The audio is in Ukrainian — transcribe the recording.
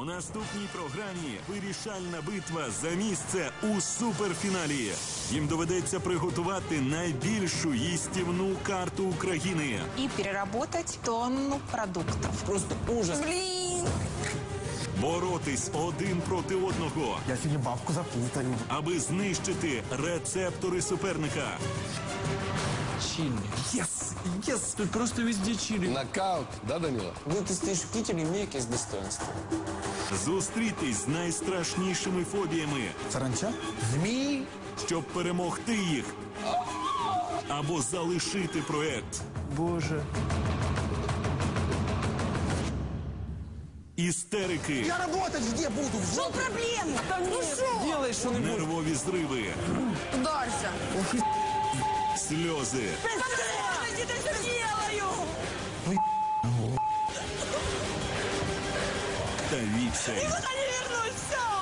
У наступній програмі вирішальна битва за місце у суперфіналі. Їм доведеться приготувати найбільшу їстівну карту України. и переработать тонну продуктов. Просто ужас. Блин! Боротись один проти одного, Я сегодня бабку запутаю. аби знищити рецептори суперника. Чили. Yes, yes. Тут просто везде чили. Нокаут, да, Данила? Коли ти стоїш в кітелі, імей якесь достоинство. Зустрітись з найстрашнішими фобіями, Саранча? Змеи? щоб перемогти їх або залишити проект. Боже. Істерики, Я работать где буду? В жопу? проблема? Ну что? Делай что-нибудь. нервові зриви, Ударься. Сльози Это что делаю? Вы Давиться. Куда не вернусь, все!